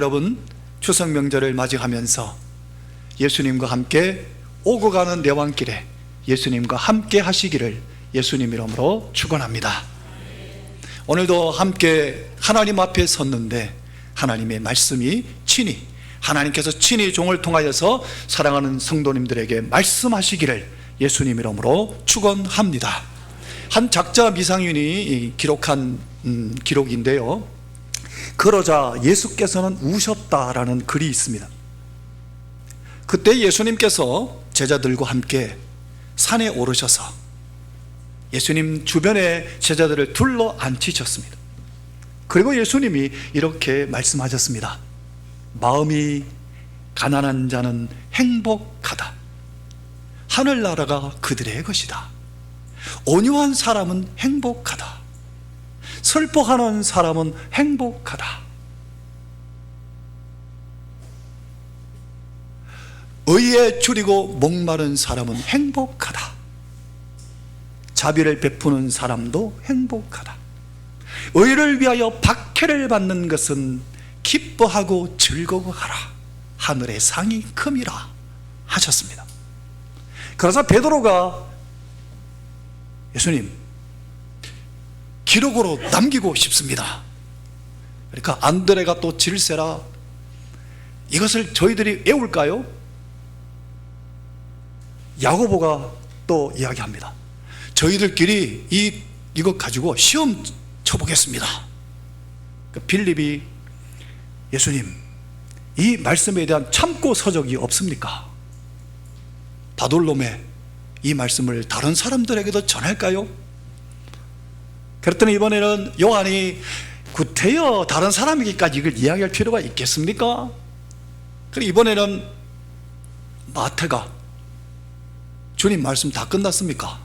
여러분 추석 명절을 맞이하면서 예수님과 함께 오고 가는 내왕길에 예수님과 함께 하시기를 예수님 이름으로 축원합니다. 오늘도 함께 하나님 앞에 섰는데 하나님의 말씀이 친히 하나님께서 친히 종을 통하여서 사랑하는 성도님들에게 말씀하시기를 예수님 이름으로 축원합니다. 한 작자 미상윤이 기록한 음, 기록인데요. 그러자 예수께서는 우셨다라는 글이 있습니다. 그때 예수님께서 제자들과 함께 산에 오르셔서 예수님 주변에 제자들을 둘러 앉히셨습니다. 그리고 예수님이 이렇게 말씀하셨습니다. 마음이 가난한 자는 행복하다. 하늘나라가 그들의 것이다. 온유한 사람은 행복하다. 슬퍼하는 사람은 행복하다. 의에 줄이고 목마른 사람은 행복하다. 자비를 베푸는 사람도 행복하다. 의를 위하여 박해를 받는 것은 기뻐하고 즐거워하라. 하늘의 상이 큼이라 하셨습니다. 그러자 베드로가 예수님 기록으로 남기고 싶습니다. 그러니까 안드레가 또 질세라 이것을 저희들이 외울까요? 야고보가 또 이야기합니다. 저희들끼리 이 이것 가지고 시험 쳐보겠습니다. 그 빌립이 예수님 이 말씀에 대한 참고 서적이 없습니까? 바돌롬의 이 말씀을 다른 사람들에게도 전할까요? 그랬더니 이번에는 요한이 구태여 다른 사람에게까지 이걸 이야기할 필요가 있겠습니까? 그리고 이번에는 마태가 주님 말씀 다 끝났습니까?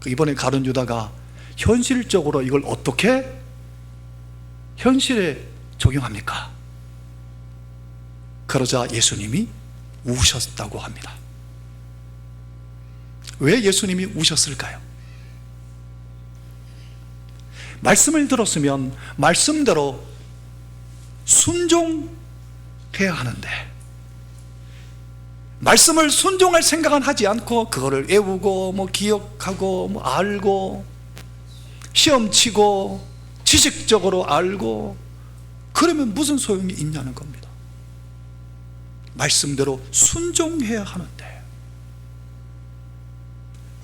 그 이번에 가론 유다가 현실적으로 이걸 어떻게 현실에 적용합니까? 그러자 예수님이 우셨다고 합니다. 왜 예수님이 우셨을까요? 말씀을 들었으면 말씀대로 순종해야 하는데 말씀을 순종할 생각은 하지 않고 그거를 외우고 뭐 기억하고 뭐 알고 시험 치고 지식적으로 알고 그러면 무슨 소용이 있냐는 겁니다. 말씀대로 순종해야 하는데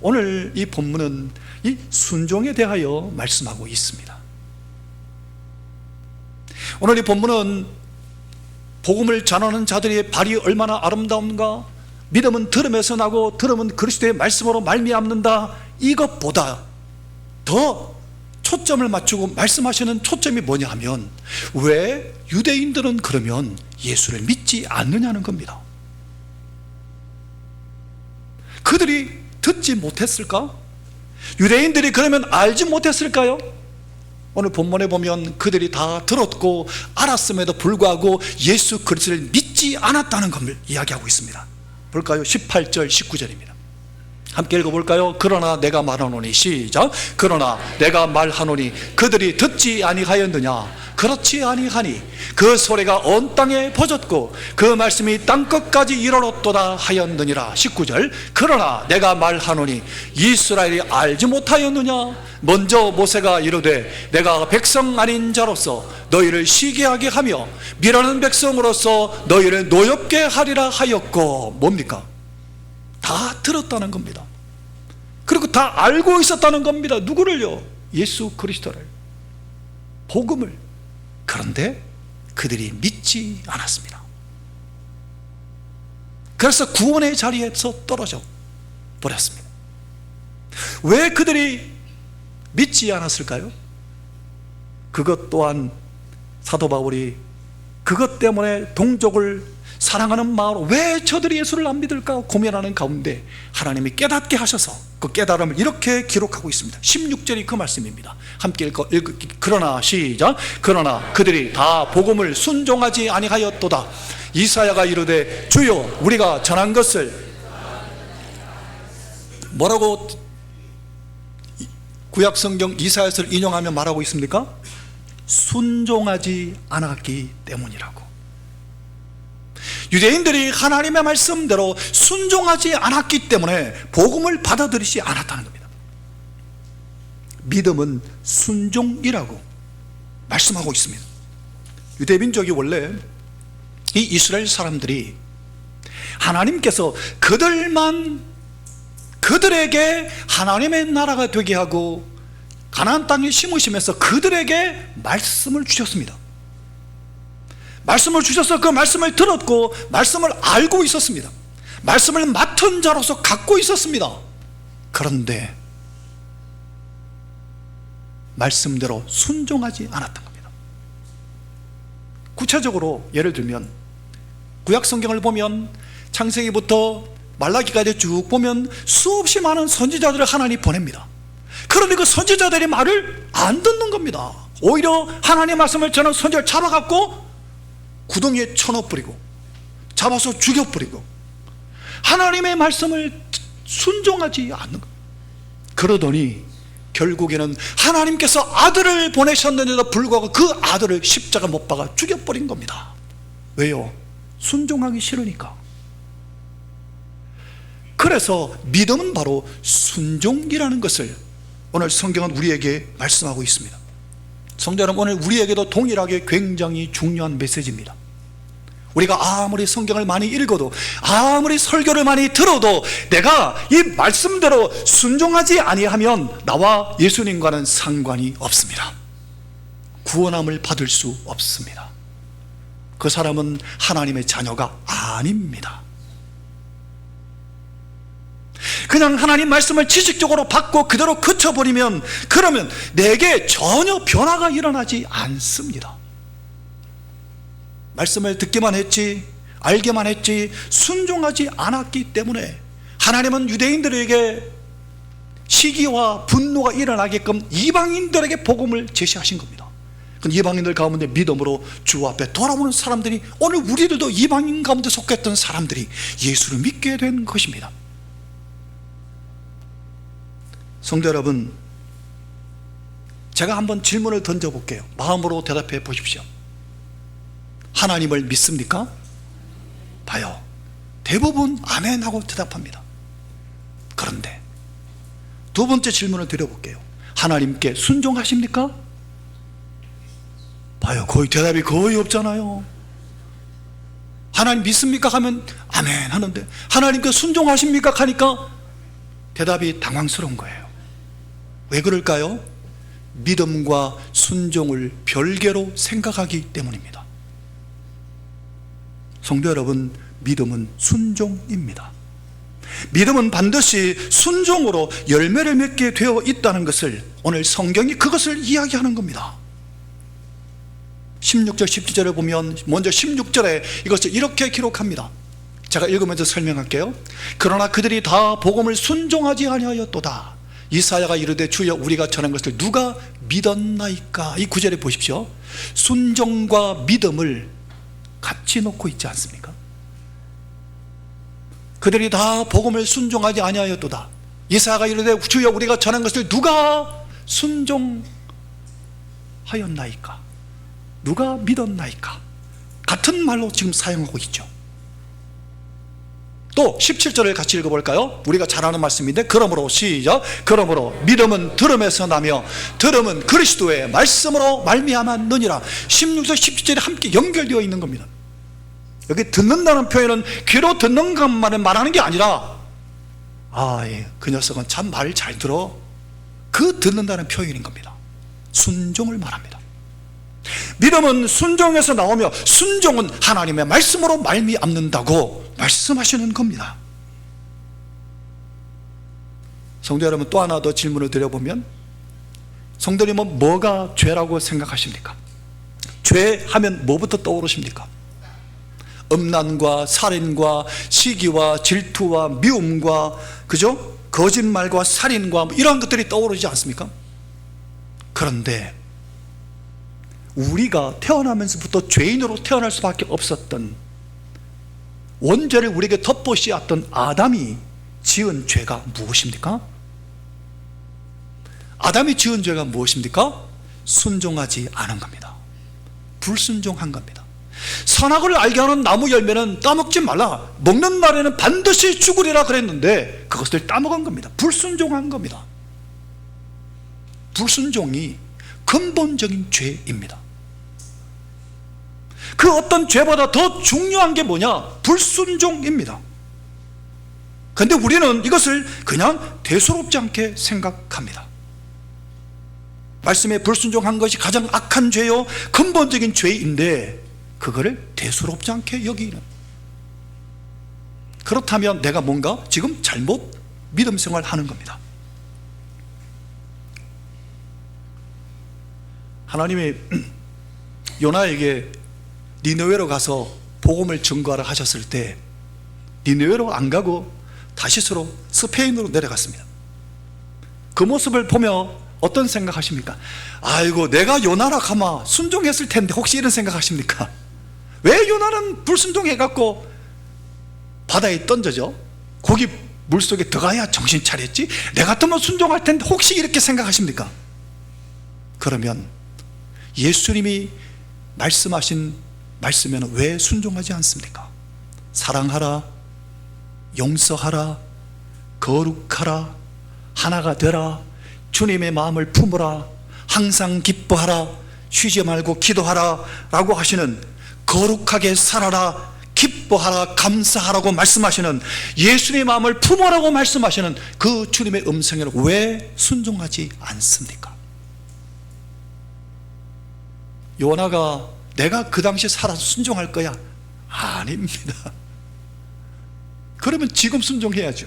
오늘 이 본문은 이 순종에 대하여 말씀하고 있습니다. 오늘 이 본문은 복음을 전하는 자들의 발이 얼마나 아름다운가 믿음은 들음에서 나고 들음은 그리스도의 말씀으로 말미암는다 이것보다 더 초점을 맞추고 말씀하시는 초점이 뭐냐 하면 왜 유대인들은 그러면 예수를 믿지 않느냐는 겁니다. 그들이 듣지 못했을까? 유대인들이 그러면 알지 못했을까요? 오늘 본문에 보면 그들이 다 들었고 알았음에도 불구하고 예수 그리스도를 믿지 않았다는 것을 이야기하고 있습니다. 볼까요? 18절 19절입니다. 함께 읽어볼까요? 그러나 내가 말하노니 시작 그러나 내가 말하노니 그들이 듣지 아니하였느냐 그렇지 아니하니 그 소리가 온 땅에 퍼졌고 그 말씀이 땅 끝까지 이르렀도다 하였느니라 19절 그러나 내가 말하노니 이스라엘이 알지 못하였느냐 먼저 모세가 이르되 내가 백성 아닌 자로서 너희를 시기하게 하며 미라는 백성으로서 너희를 노엽게 하리라 하였고 뭡니까? 다 들었다는 겁니다. 그리고 다 알고 있었다는 겁니다. 누구를요? 예수 그리스도를. 복음을. 그런데 그들이 믿지 않았습니다. 그래서 구원의 자리에서 떨어져 버렸습니다. 왜 그들이 믿지 않았을까요? 그것 또한 사도 바울이 그것 때문에 동족을 사랑하는 마음으로 왜 저들이 예수를 안 믿을까 고민하는 가운데 하나님이 깨닫게 하셔서 그 깨달음을 이렇게 기록하고 있습니다. 16절이 그 말씀입니다. 함께 읽어, 읽 그러나 시작 그러나 그들이 다 복음을 순종하지 아니하였도다. 이사야가 이르되 주여 우리가 전한 것을 뭐라고 구약 성경 이사야서를 인용하며 말하고 있습니까? 순종하지 않았기 때문이라고. 유대인들이 하나님의 말씀대로 순종하지 않았기 때문에 복음을 받아들이지 않았다는 겁니다. 믿음은 순종이라고 말씀하고 있습니다. 유대 민족이 원래 이 이스라엘 사람들이 하나님께서 그들만 그들에게 하나님의 나라가 되게 하고 가나안 땅에 심으시면서 그들에게 말씀을 주셨습니다. 말씀을 주셔서 그 말씀을 들었고 말씀을 알고 있었습니다. 말씀을 맡은 자로서 갖고 있었습니다. 그런데 말씀대로 순종하지 않았던 겁니다. 구체적으로 예를 들면 구약 성경을 보면 창세기부터 말라기까지 쭉 보면 수없이 많은 선지자들을 하나님 보냅니다. 그런데 그 선지자들이 말을 안 듣는 겁니다. 오히려 하나님 말씀을 전한 선지자를 잡아갖고 구덩이에 쳐넣어버리고 잡아서 죽여버리고 하나님의 말씀을 순종하지 않는 것. 그러더니 결국에는 하나님께서 아들을 보내셨는데도 불구하고 그 아들을 십자가 못 박아 죽여버린 겁니다. 왜요? 순종하기 싫으니까. 그래서 믿음은 바로 순종이라는 것을 오늘 성경은 우리에게 말씀하고 있습니다. 성도 여러분, 오늘 우리에게도 동일하게 굉장히 중요한 메시지입니다. 우리가 아무리 성경을 많이 읽어도 아무리 설교를 많이 들어도 내가 이 말씀대로 순종하지 아니하면 나와 예수님과는 상관이 없습니다. 구원함을 받을 수 없습니다. 그 사람은 하나님의 자녀가 아닙니다. 그냥 하나님 말씀을 지식적으로 받고 그대로 그쳐버리면 그러면 내게 전혀 변화가 일어나지 않습니다. 말씀을 듣기만 했지, 알기만 했지, 순종하지 않았기 때문에 하나님은 유대인들에게 시기와 분노가 일어나게끔 이방인들에게 복음을 제시하신 겁니다. 그 이방인들 가운데 믿음으로 주 앞에 돌아오는 사람들이 오늘 우리들도 이방인 가운데 속했던 사람들이 예수를 믿게 된 것입니다. 성도 여러분, 제가 한번 질문을 던져볼게요. 마음으로 대답해 보십시오. 하나님을 믿습니까? 봐요. 대부분 아멘 하고 대답합니다. 그런데 두 번째 질문을 드려볼게요. 하나님께 순종하십니까? 봐요. 거의 대답이 거의 없잖아요. 하나님 믿습니까? 하면 아멘 하는데 하나님께 순종하십니까? 하니까 대답이 당황스러운 거예요. 왜 그럴까요? 믿음과 순종을 별개로 생각하기 때문입니다. 성도 여러분, 믿음은 순종입니다. 믿음은 반드시 순종으로 열매를 맺게 되어 있다는 것을 오늘 성경이 그것을 이야기하는 겁니다. 16절, 17절을 보면 먼저 16절에 이것을 이렇게 기록합니다. 제가 읽으면서 설명할게요. 그러나 그들이 다 복음을 순종하지 아니하였도다. 이사야가 이르되 주여 우리가 전한 것을 누가 믿었나이까? 이 구절에 보십시오. 순종과 믿음을 같이 놓고 있지 않습니까? 그들이 다 복음을 순종하지 아니하였도다. 이사야가 이르되 주여 우리가 전한 것을 누가 순종하였나이까? 누가 믿었나이까? 같은 말로 지금 사용하고 있죠. 또 17절을 같이 읽어볼까요? 우리가 잘 아는 말씀인데 그러므로 시작. 그러므로 믿음은 들음에서 나며 들음은 그리스도의 말씀으로 말미암았느니라. 16절 17절이 함께 연결되어 있는 겁니다. 여기 듣는다는 표현은 귀로 듣는 것만을 말하는 게 아니라 아그 녀석은 참 말 잘 들어. 그 듣는다는 표현인 겁니다. 순종을 말합니다 믿음은 순종에서 나오며 순종은 하나님의 말씀으로 말미암는다고 말씀하시는 겁니다. 성도 여러분 또 하나 더 질문을 드려보면 성도님은 뭐가 죄라고 생각하십니까? 죄 하면 뭐부터 떠오르십니까? 음란과 살인과 시기와 질투와 미움과 그죠? 거짓말과 살인과 뭐 이러한 것들이 떠오르지 않습니까? 그런데 우리가 태어나면서부터 죄인으로 태어날 수밖에 없었던 원죄를 우리에게 덮어씌웠던 아담이 지은 죄가 무엇입니까? 아담이 지은 죄가 무엇입니까? 순종하지 않은 겁니다. 불순종한 겁니다. 선악을 알게 하는 나무 열매는 따먹지 말라. 먹는 날에는 반드시 죽으리라 그랬는데 그것을 따먹은 겁니다. 불순종한 겁니다. 불순종이 근본적인 죄입니다 그 어떤 죄보다 더 중요한 게 뭐냐? 불순종입니다. 근데 우리는 이것을 그냥 대수롭지 않게 생각합니다. 말씀에 불순종한 것이 가장 악한 죄요 근본적인 죄인데 그거를 대수롭지 않게 여기는. 그렇다면 내가 뭔가 지금 잘못 믿음 생활 하는 겁니다. 하나님이 요나에게 니느웨로 가서 복음을 증거하라 하셨을 때 니느웨로 안 가고 다시스로 스페인으로 내려갔습니다 그 모습을 보며 어떤 생각하십니까? 아이고 내가 요나라 가마 순종했을 텐데 혹시 이런 생각하십니까? 왜 요나는 불순종해갖고 바다에 던져져? 거기 물속에 들어가야 정신 차렸지? 내 같으면 순종할 텐데 혹시 이렇게 생각하십니까? 그러면 예수님이 말씀하신 말씀에는 왜 순종하지 않습니까? 사랑하라, 용서하라, 거룩하라, 하나가 되라, 주님의 마음을 품으라, 항상 기뻐하라, 쉬지 말고 기도하라 라고 하시는 거룩하게 살아라, 기뻐하라, 감사하라고 말씀하시는 예수님의 마음을 품으라고 말씀하시는 그 주님의 음성에 왜 순종하지 않습니까? 요나가 내가 그 당시 살아서 순종할 거야? 아닙니다. 그러면 지금 순종해야죠.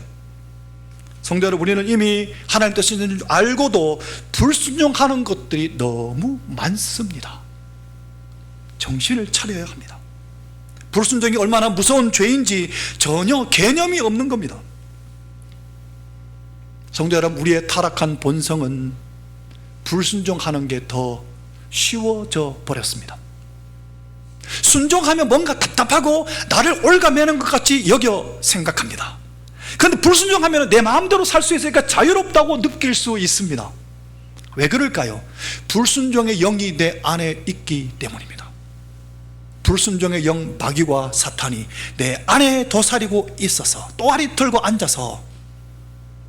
성도 여러분, 우리는 이미 하나님 있는 줄 알고도 불순종하는 것들이 너무 많습니다. 정신을 차려야 합니다. 불순종이 얼마나 무서운 죄인지 전혀 개념이 없는 겁니다. 성도 여러분, 우리의 타락한 본성은 불순종하는 게 더 쉬워져 버렸습니다. 순종하면 뭔가 답답하고 나를 올가매는 것 같이 여겨 생각합니다. 그런데 불순종하면 내 마음대로 살 수 있으니까 자유롭다고 느낄 수 있습니다. 왜 그럴까요? 불순종의 영이 내 안에 있기 때문입니다. 불순종의 영 마귀와 사탄이 내 안에 도사리고 있어서 또아리 들고 앉아서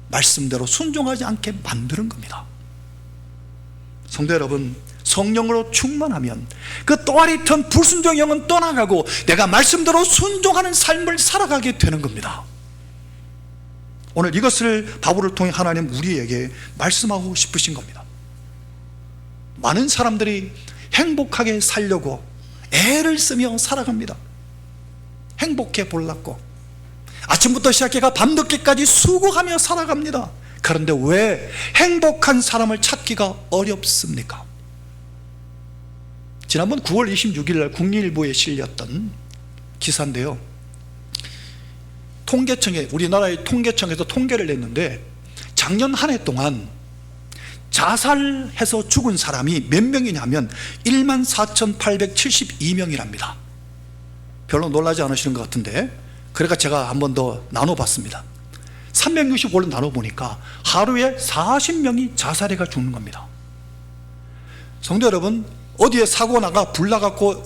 말씀대로 순종하지 않게 만드는 겁니다. 성도 여러분, 성령으로 충만하면 그 또아리 튼 불순종 영은 떠나가고 내가 말씀대로 순종하는 삶을 살아가게 되는 겁니다. 오늘 이것을 바울을 통해 하나님 우리에게 말씀하고 싶으신 겁니다. 많은 사람들이 행복하게 살려고 애를 쓰며 살아갑니다. 행복해 볼랐고 아침부터 시작해가 밤늦게까지 수고하며 살아갑니다. 그런데 왜 행복한 사람을 찾기가 어렵습니까? 지난번 9월 26일 날 국립일보에 실렸던 기사인데요. 통계청에 우리나라의 통계청에서 통계를 냈는데 작년 한 해 동안 자살해서 죽은 사람이 몇 명이냐면 1만 4,872명이랍니다. 별로 놀라지 않으시는 것 같은데 그러니까 제가 한 번 더 나눠봤습니다. 365를 나눠보니까 하루에 40명이 자살해가 죽는 겁니다. 성도 여러분, 어디에 사고 나가 불 나갖고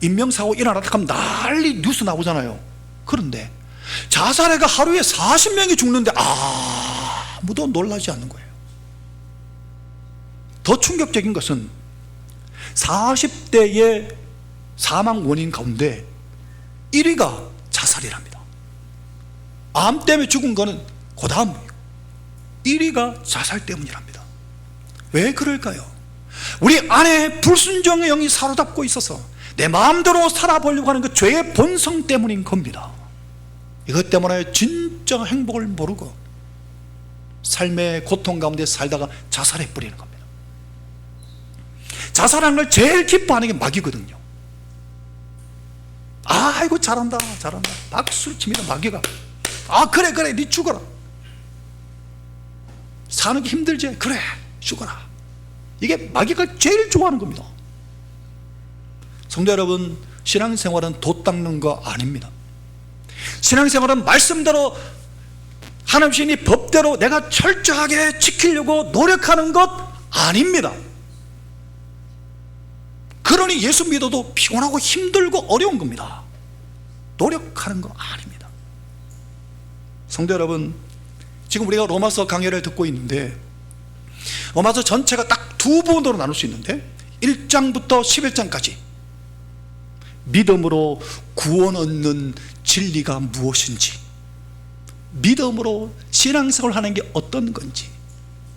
인명사고 일어났다 하면 난리 뉴스 나오잖아요. 그런데 자살해가 하루에 40명이 죽는데 아무도 놀라지 않는 거예요. 더 충격적인 것은 40대의 사망 원인 가운데 1위가 자살이랍니다. 암 때문에 죽은 거는 그 다음 1위가 자살 때문이랍니다. 왜 그럴까요? 우리 안에 불순종의 영이 사로잡고 있어서 내 마음대로 살아보려고 하는 그 죄의 본성 때문인 겁니다. 이것 때문에 진짜 행복을 모르고 삶의 고통 가운데 살다가 자살해 버리는 겁니다. 자살하는 걸 제일 기뻐하는 게 마귀거든요. 아이고 잘한다 잘한다 박수를 칩니다 마귀가 아 그래 그래 네 죽어라 사는 게 힘들지 그래 죽어라 이게 마귀가 제일 좋아하는 겁니다 성도 여러분 신앙생활은 돛 닦는 거 아닙니다 신앙생활은 말씀대로 하나님 신이 법대로 내가 철저하게 지키려고 노력하는 것 아닙니다 그러니 예수 믿어도 피곤하고 힘들고 어려운 겁니다. 노력하는 거 아닙니다. 성도 여러분, 지금 우리가 로마서 강의를 듣고 있는데 로마서 전체가 딱 두 부분으로 나눌 수 있는데 1장부터 11장까지 믿음으로 구원 얻는 진리가 무엇인지 믿음으로 신앙생활을 하는 게 어떤 건지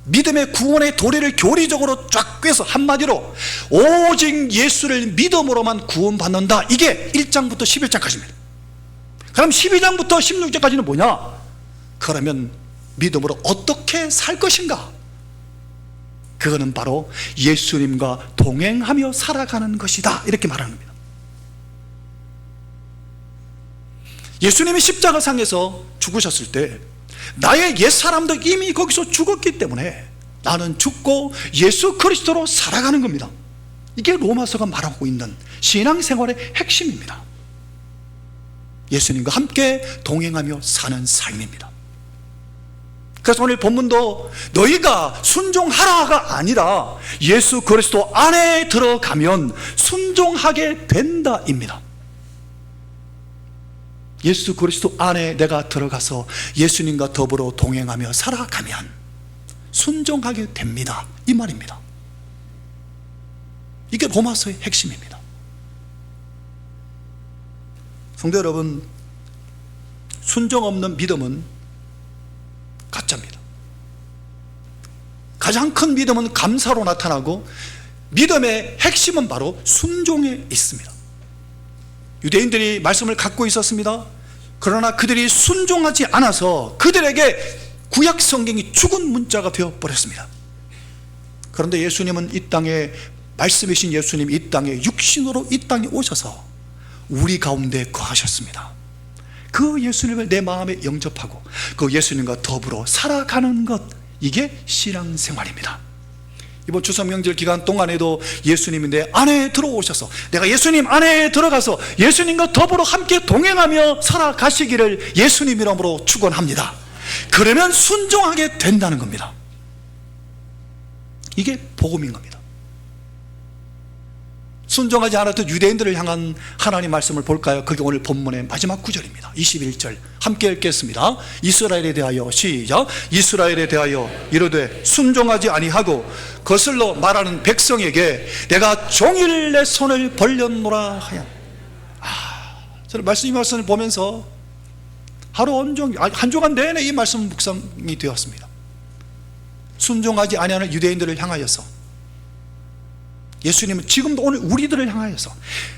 믿음의 구원의 도리를 교리적으로 쫙 꿰서 한마디로 오직 예수를 믿음으로만 구원받는다 이게 1장부터 11장까지입니다 그럼 12장부터 16장까지는 뭐냐? 그러면 믿음으로 어떻게 살 것인가? 그거는 바로 예수님과 동행하며 살아가는 것이다. 이렇게 말하는 겁니다. 예수님이 십자가상에서 죽으셨을 때 나의 옛사람도 이미 거기서 죽었기 때문에 나는 죽고 예수 그리스도로 살아가는 겁니다. 이게 로마서가 말하고 있는 신앙생활의 핵심입니다. 예수님과 함께 동행하며 사는 삶입니다 그래서 오늘 본문도 너희가 순종하라가 아니라 예수 그리스도 안에 들어가면 순종하게 된다입니다. 예수 그리스도 안에 내가 들어가서 예수님과 더불어 동행하며 살아가면 순종하게 됩니다. 이 말입니다. 이게 로마서의 핵심입니다. 성도 여러분 순종 없는 믿음은 가짜입니다. 가장 큰 믿음은 감사로 나타나고 믿음의 핵심은 바로 순종에 있습니다. 유대인들이 말씀을 갖고 있었습니다. 그러나 그들이 순종하지 않아서 그들에게 구약 성경이 죽은 문자가 되어 버렸습니다. 그런데 예수님은 이 땅에 말씀이신 예수님 이 땅에 육신으로 이 땅에 오셔서 우리 가운데 거하셨습니다 그 예수님을 내 마음에 영접하고 그 예수님과 더불어 살아가는 것 이게 신앙생활입니다. 이번 추석 명절 기간 동안에도 예수님이 내 안에 들어오셔서 내가 예수님 안에 들어가서 예수님과 더불어 함께 동행하며 살아가시기를 예수님 이름으로 축원합니다. 그러면 순종하게 된다는 겁니다. 이게 복음인 겁니다 순종하지 않았던 유대인들을 향한 하나님 말씀을 볼까요? 그게 오늘 본문의 마지막 구절입니다. 21절. 함께 읽겠습니다. 이스라엘에 대하여 시작. 이스라엘에 대하여 이르되 순종하지 아니하고 거슬러 말하는 백성에게 내가 종일 내 손을 벌렸노라 하야 아, 저는 말씀 이 말씀을 보면서 하루 온종 아니, 한 주간 내내 이 말씀 묵상이 되었습니다. 순종하지 아니하는 유대인들을 향하여서 예수님은 지금도 오늘 우리들을 향하여서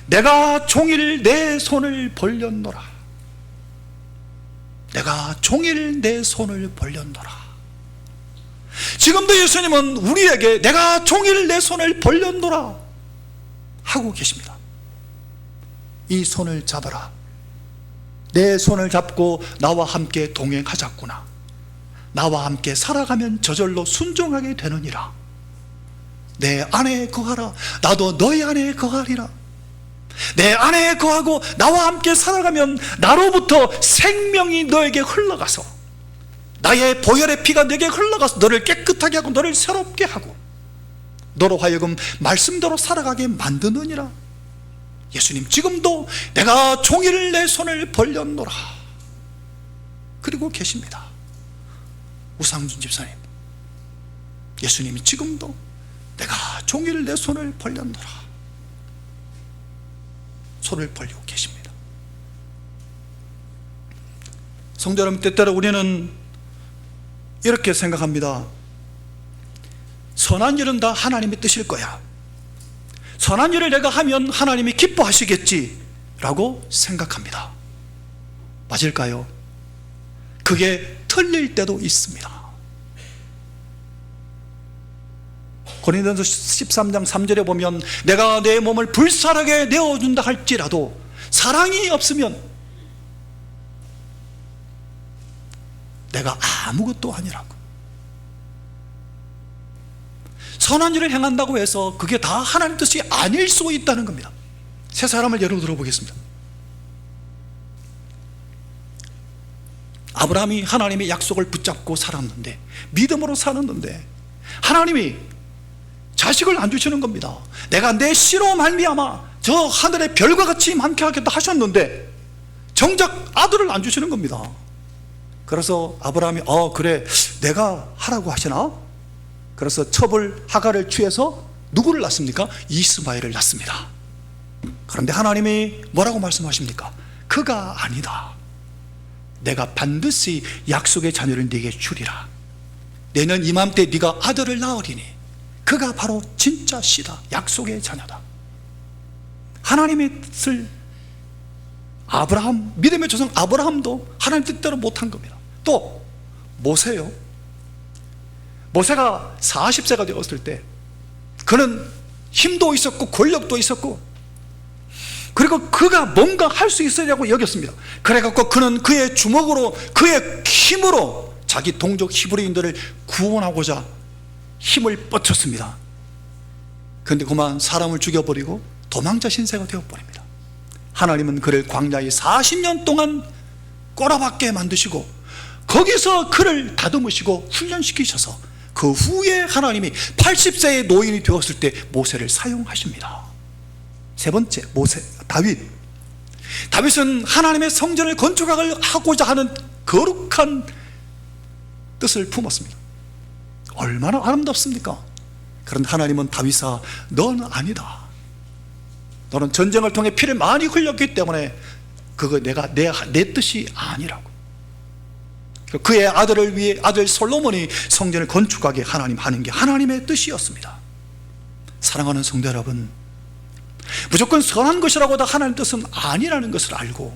내가 종일 내 손을 벌렸노라. 내가 종일 내 손을 벌렸노라. 지금도 예수님은 우리에게 내가 종일 내 손을 벌렸노라 하고 계십니다. 이 손을 잡아라. 내 손을 잡고 나와 함께 동행하자꾸나. 나와 함께 살아가면 저절로 순종하게 되느니라 내 안에 거하라. 나도 너희 안에 거하리라. 내 안에 거하고 나와 함께 살아가면 나로부터 생명이 너에게 흘러가서 나의 보혈의 피가 내게 흘러가서 너를 깨끗하게 하고 너를 새롭게 하고 너로 하여금 말씀대로 살아가게 만드느니라. 예수님 지금도 내가 종일 내 손을 벌렸노라. 그리고 계십니다. 우상준 집사님 예수님이 지금도 내가 종일 내 손을 벌렸노라. 손을 벌리고 계십니다. 성도 여러분 때때로 우리는 이렇게 생각합니다. 선한 일은 다 하나님의 뜻일 거야. 선한 일을 내가 하면 하나님이 기뻐하시겠지 라고 생각합니다. 맞을까요? 그게 틀릴 때도 있습니다 고린도전서 13장 3절에 보면 내가 내 몸을 불살하게 내어준다 할지라도 사랑이 없으면 내가 아무것도 아니라고. 선한 일을 행한다고 해서 그게 다 하나님 뜻이 아닐 수 있다는 겁니다. 세 사람을 예로 들어보겠습니다. 아브라함이 하나님의 약속을 붙잡고 살았는데 믿음으로 살았는데 하나님이 자식을 안 주시는 겁니다. 내가 내 씨로 말미암아 저 하늘의 별과 같이 많게 하겠다 하셨는데 정작 아들을 안 주시는 겁니다. 그래서 아브라함이 어 그래 내가 하라고 하시나? 그래서 첩을 하가를 취해서 누구를 낳습니까? 이스마엘을 낳습니다. 그런데 하나님이 뭐라고 말씀하십니까? 그가 아니다. 내가 반드시 약속의 자녀를 네게 주리라. 내년 이맘때 네가 아들을 낳으리니 그가 바로 진짜 씨다. 약속의 자녀다. 하나님의 뜻을 아브라함 믿음의 조상 아브라함도 하나님 뜻대로 못한 겁니다. 또 모세요. 모세가 40세가 되었을 때 그는 힘도 있었고 권력도 있었고 그리고 그가 뭔가 할 수 있으려고 여겼습니다. 그래갖고 그는 그의 주먹으로 그의 힘으로 자기 동족 히브리인들을 구원하고자 힘을 뻗쳤습니다. 그런데 그만 사람을 죽여버리고 도망자 신세가 되어버립니다. 하나님은 그를 광야에 40년 동안 꼬라박게 만드시고 거기서 그를 다듬으시고 훈련시키셔서 그 후에 하나님이 80세의 노인이 되었을 때 모세를 사용하십니다. 세 번째 모세 다윗 다윗은 하나님의 성전을 건축하고자 하는 거룩한 뜻을 품었습니다. 얼마나 아름답습니까? 그런데 하나님은 다윗아 너는 아니다. 너는 전쟁을 통해 피를 많이 흘렸기 때문에 그거 내가 내, 내 뜻이 아니라고. 그의 아들을 위해 아들 솔로몬이 성전을 건축하게 하나님 하는 게 하나님의 뜻이었습니다. 사랑하는 성도 여러분, 무조건 선한 것이라고 다 하나님 뜻은 아니라는 것을 알고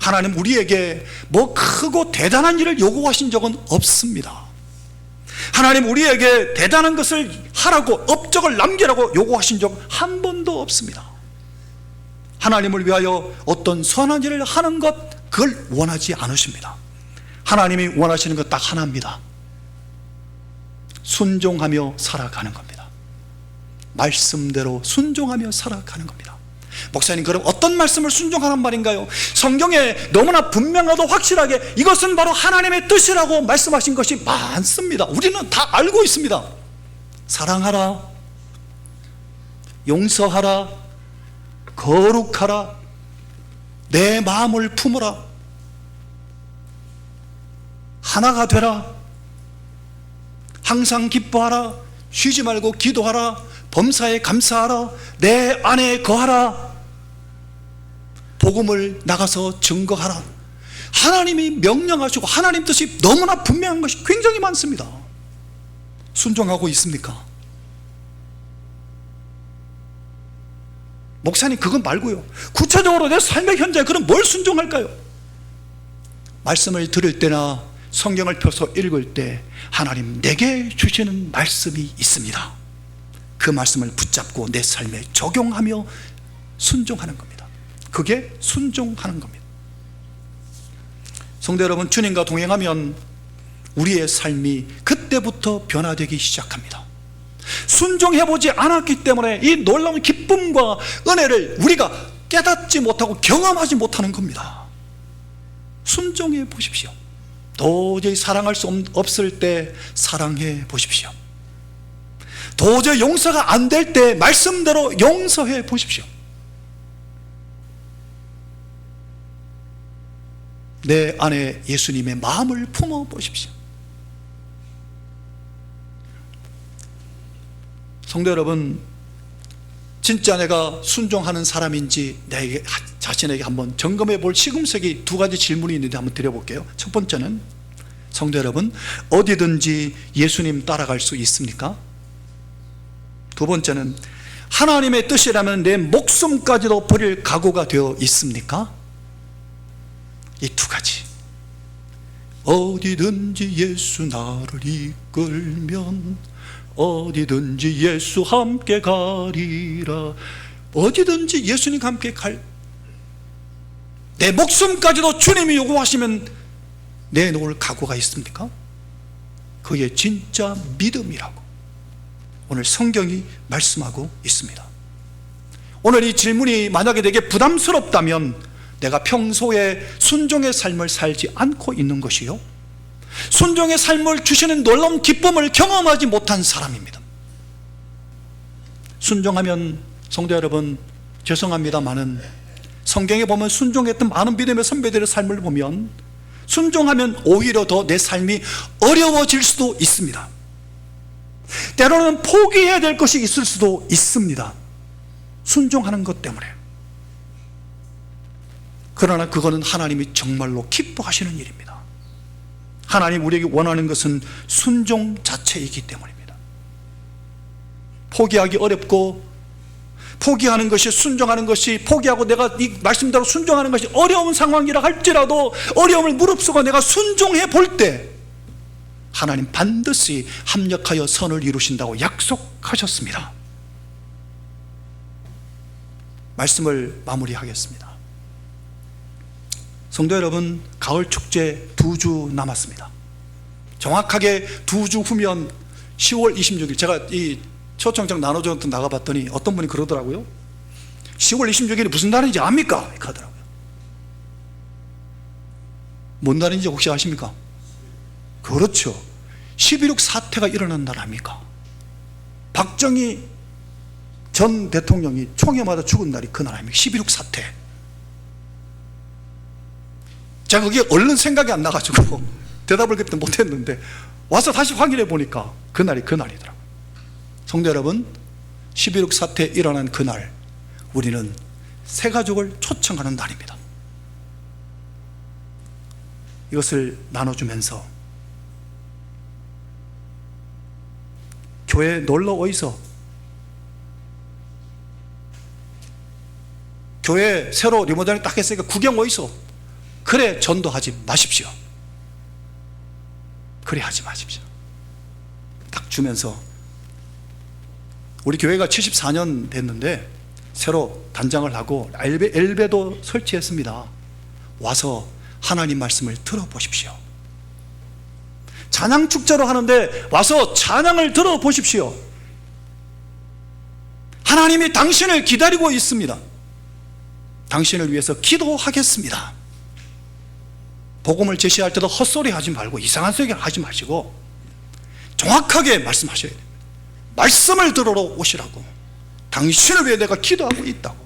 하나님 우리에게 뭐 크고 대단한 일을 요구하신 적은 없습니다. 하나님 우리에게 대단한 것을 하라고 업적을 남기라고 요구하신 적 한 번도 없습니다. 하나님을 위하여 어떤 선한 일을 하는 것 그걸 원하지 않으십니다. 하나님이 원하시는 것 딱 하나입니다. 순종하며 살아가는 겁니다. 말씀대로 순종하며 살아가는 겁니다. 목사님, 그럼 어떤 말씀을 순종하는 말인가요? 성경에 너무나 분명하고 확실하게 이것은 바로 하나님의 뜻이라고 말씀하신 것이 많습니다. 우리는 다 알고 있습니다. 사랑하라, 용서하라, 거룩하라, 내 마음을 품으라, 하나가 되라, 항상 기뻐하라, 쉬지 말고 기도하라, 범사에 감사하라, 내 안에 거하라, 복음을 나가서 증거하라. 하나님이 명령하시고 하나님 뜻이 너무나 분명한 것이 굉장히 많습니다. 순종하고 있습니까? 목사님 그건 말고요. 구체적으로 내 삶의 현장에 그럼 뭘 순종할까요? 말씀을 들을 때나 성경을 펴서 읽을 때 하나님 내게 주시는 말씀이 있습니다. 그 말씀을 붙잡고 내 삶에 적용하며 순종하는 겁니다. 그게 순종하는 겁니다. 성도 여러분, 주님과 동행하면 우리의 삶이 그때부터 변화되기 시작합니다. 순종해보지 않았기 때문에 이 놀라운 기쁨과 은혜를 우리가 깨닫지 못하고 경험하지 못하는 겁니다. 순종해 보십시오. 도저히 사랑할 수 없을 때 사랑해 보십시오. 도저히 용서가 안 될 때 말씀대로 용서해 보십시오. 내 안에 예수님의 마음을 품어 보십시오. 성도 여러분, 진짜 내가 순종하는 사람인지 내 자신에게 한번 점검해 볼 시금석이 두 가지 질문이 있는데 한번 드려볼게요. 첫 번째는 성도 여러분, 어디든지 예수님 따라갈 수 있습니까? 두 번째는 하나님의 뜻이라면 내 목숨까지도 버릴 각오가 되어 있습니까? 이 두 가지. 어디든지 예수 나를 이끌면 어디든지 예수 함께 가리라. 어디든지 예수님 함께 갈. 내 목숨까지도 주님이 요구하시면 내놓을 각오가 있습니까? 그게 진짜 믿음이라고. 오늘 성경이 말씀하고 있습니다. 오늘 이 질문이 만약에 내게 부담스럽다면 내가 평소에 순종의 삶을 살지 않고 있는 것이요. 순종의 삶을 주시는 놀라운 기쁨을 경험하지 못한 사람입니다. 순종하면 성도 여러분 죄송합니다만은 성경에 보면 순종했던 많은 믿음의 선배들의 삶을 보면 순종하면 오히려 더 내 삶이 어려워질 수도 있습니다. 때로는 포기해야 될 것이 있을 수도 있습니다. 순종하는 것 때문에. 그러나 그거는 하나님이 정말로 기뻐하시는 일입니다. 하나님 우리에게 원하는 것은 순종 자체이기 때문입니다. 포기하기 어렵고 포기하는 것이 순종하는 것이 포기하고 내가 이 말씀대로 순종하는 것이 어려운 상황이라 할지라도 어려움을 무릅쓰고 내가 순종해 볼 때 하나님 반드시 합력하여 선을 이루신다고 약속하셨습니다. 말씀을 마무리하겠습니다. 성도 여러분, 가을 축제 두 주 남았습니다. 정확하게 두 주 후면 10월 26일 제가 이 초청장 나눠줬던 나가봤더니 어떤 분이 그러더라고요. 10월 26일이 무슨 날인지 압니까? 이렇게 하더라고요. 뭔 날인지 혹시 아십니까? 그렇죠. 11.6 사태가 일어난 날 아닙니까? 박정희 전 대통령이 총에 맞아 죽은 날이 그날 아닙니까? 11.6 사태. 제가 그게 얼른 생각이 안 나가지고 대답을 그때 못했는데 와서 다시 확인해 보니까 그날이 그날이더라고요. 성도 여러분, 11.6 사태 일어난 그날 우리는 새 가족을 초청하는 날입니다. 이것을 나눠주면서 교회 놀러 오이소 교회 새로 리모델링 딱 했으니까 구경 오이소 그래 전도하지 마십시오. 그래 하지 마십시오. 딱 주면서 우리 교회가 74년 됐는데 새로 단장을 하고 엘베, 엘베도 설치했습니다. 와서 하나님 말씀을 들어보십시오. 찬양 축제로 하는데 와서 찬양을 들어보십시오. 하나님이 당신을 기다리고 있습니다. 당신을 위해서 기도하겠습니다 복음을 제시할 때도 헛소리 하지 말고 이상한 소리 하지 마시고 정확하게 말씀하셔야 됩니다. 말씀을 들으러 오시라고. 당신을 위해 내가 기도하고 있다고.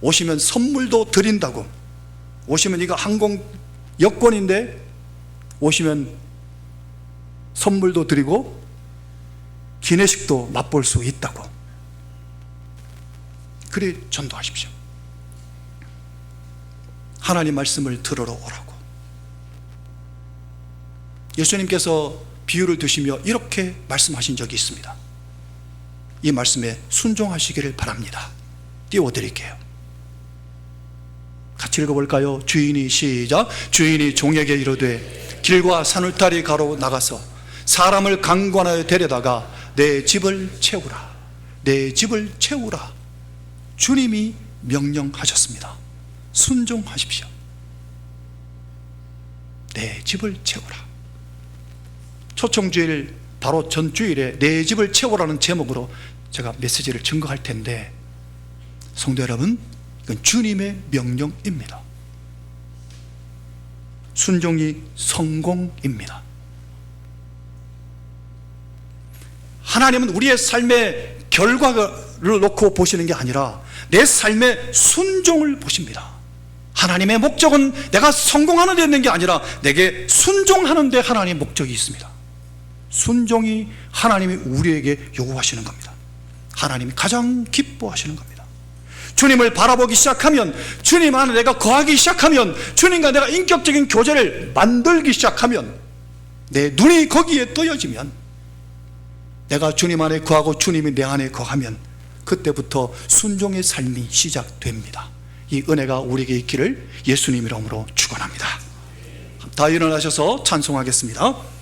오시면 선물도 드린다고. 오시면 이거 항공 여권인데 오시면 선물도 드리고 기내식도 맛볼 수 있다고. 그리 전도하십시오 하나님 말씀을 들으러 오라고. 예수님께서 비유를 드시며 이렇게 말씀하신 적이 있습니다. 이 말씀에 순종하시기를 바랍니다. 띄워드릴게요. 같이 읽어볼까요? 주인이 시작. 주인이 종에게 이르되 길과 산울타리 가로 나가서 사람을 강권하여 데려다가 내 집을 채우라. 내 집을 채우라. 주님이 명령하셨습니다 순종하십시오. 내 집을 채우라. 초청주일 바로 전주일에 내 집을 채우라는 제목으로 제가 메시지를 증거할 텐데 성도 여러분 이건 주님의 명령입니다. 순종이 성공입니다. 하나님은 우리의 삶의 결과를 놓고 보시는 게 아니라 내 삶의 순종을 보십니다 하나님의 목적은 내가 성공하는 데 있는 게 아니라 내게 순종하는 데 하나님의 목적이 있습니다. 순종이 하나님이 우리에게 요구하시는 겁니다. 하나님이 가장 기뻐하시는 겁니다. 주님을 바라보기 시작하면 주님 안에 내가 거하기 시작하면 주님과 내가 인격적인 교제를 만들기 시작하면 내 눈이 거기에 떠여지면 내가 주님 안에 거하고 주님이 내 안에 거하면 그때부터 순종의 삶이 시작됩니다 이 은혜가 우리에게 있기를 예수님 이름으로 축원합니다. 다 일어나셔서 찬송하겠습니다